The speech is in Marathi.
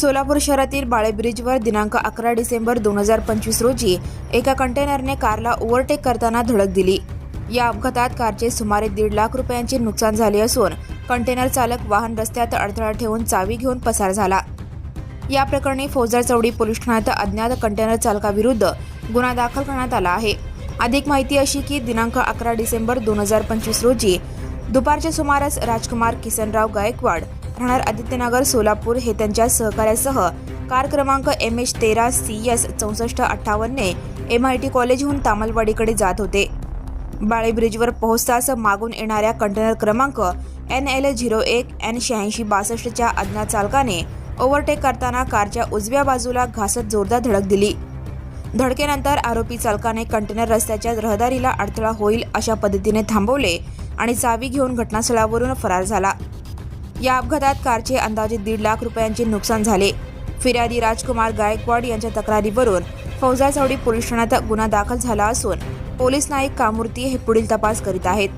सोलापूर शहरातील बाळेब्रिजवर दिनांक अकरा डिसेंबर दोन हजार पंचवीस रोजी एका कंटेनरने कारला ओव्हरटेक करताना धडक दिली. या अपघातात कारचे सुमारे दीड लाख रुपयांचे नुकसान झाले असून कंटेनर चालक वाहन रस्त्यात अडथळा ठेवून चावी घेऊन पसार झाला. या प्रकरणी फौजदार चौडी पोलीस ठाण्यात अज्ञात कंटेनर चालकाविरुद्ध गुन्हा दाखल करण्यात आला आहे. अधिक माहिती अशी की दिनांक अकरा डिसेंबर दोन हजार पंचवीस रोजी दुपारच्या सुमारास राजकुमार किसनराव गायकवाड राहणार आदित्यनगर सोलापूर हे त्यांच्या सहकार्यासह. कार क्रमांक एम एच तेरा सी एस चौसष्ट अठ्ठावन्नने एम आय टी कॉलेजहून तामलवाडीकडे जात होते. बाळे ब्रिजवर पोहोचताच मागून येणाऱ्या कंटेनर क्रमांक एन एल झिरो एक एन शहाऐंशी बासष्टच्या अज्ञात चालकाने ओव्हरटेक करताना कारच्या उजव्या बाजूला घासत जोरदार धडक दिली. धडकेनंतर आरोपी चालकाने कंटेनर रस्त्याच्या रहदारीला अडथळा होईल अशा पद्धतीने थांबवले आणि चावी घेऊन घटनास्थळावरून फरार झाला. या अपघातात कारचे अंदाजे दीड लाख रुपयांचे नुकसान झाले. फिर्यादी राजकुमार गायकवाड यांच्या तक्रारीवरून फौजा चौडी पोलीस ठाण्यात गुन्हा दाखल झाला असून पोलीस नाईक कामूर्ती हे पुढील तपास करीत आहेत.